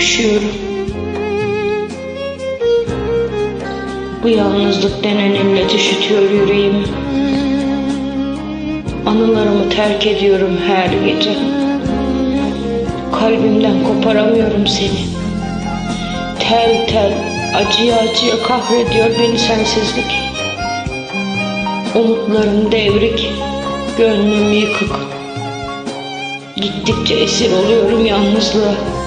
üşüyorum. Bu yalnızlık denen illet üşütüyor yüreğimi. Anılarımı terk ediyorum her gece. Kalbimden koparamıyorum seni. Tel tel, acıya acıya kahrediyor beni sensizlik. Umutlarım devrik, gönlüm yıkık. Gittikçe esir oluyorum yalnızlığa.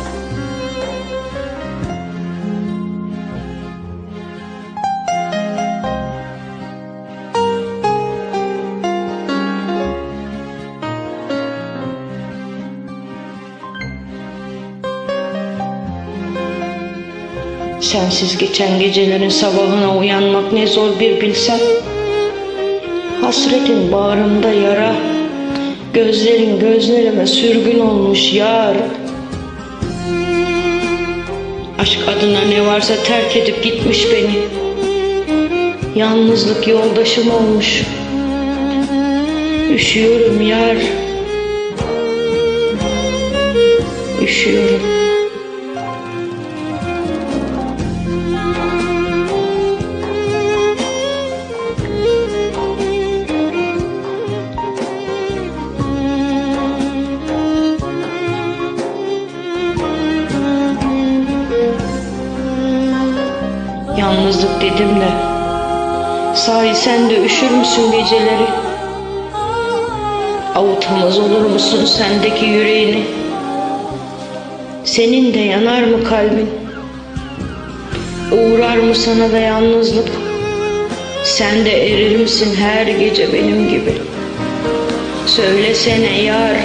Sensiz geçen gecelerin sabahına uyanmak ne zor bir bilsen. Hasretin bağrımda yara, gözlerin gözlerime sürgün olmuş yar. Aşk adına ne varsa terk edip gitmiş beni. Yalnızlık yoldaşım olmuş. Üşüyorum yar. Üşüyorum. Yalnızlık dedim de. Sahi sen de üşür müsün geceleri? Avutamaz olur musun sendeki yüreğini? Senin de yanar mı kalbin? Uğrar mı sana da yalnızlık? Sen de erir misin her gece benim gibi? Söylesene yar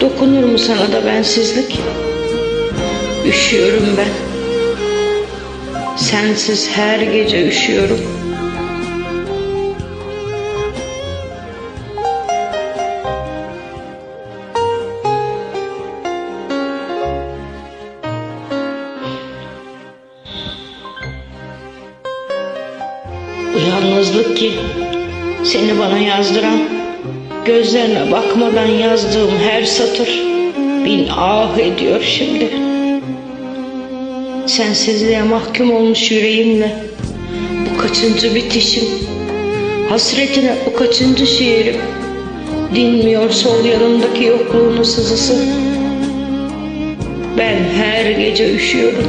Dokunur mu sana da bensizlik? Üşüyorum ben Sensiz her gece üşüyorum. Yalnızlık ki seni bana yazdıran, gözlerine bakmadan yazdığım her satır bin ah ediyor şimdi. Sensizliğe mahkum olmuş yüreğimle. Bu kaçıncı bitişim? Hasretine bu kaçıncı şiirim? Dinmiyor sol yanımdaki yokluğunun sızısı Ben her gece üşüyorum.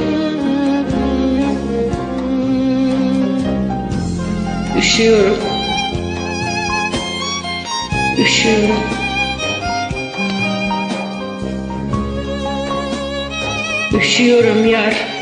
Üşüyorum. Üşüyorum. Üşüyorum yar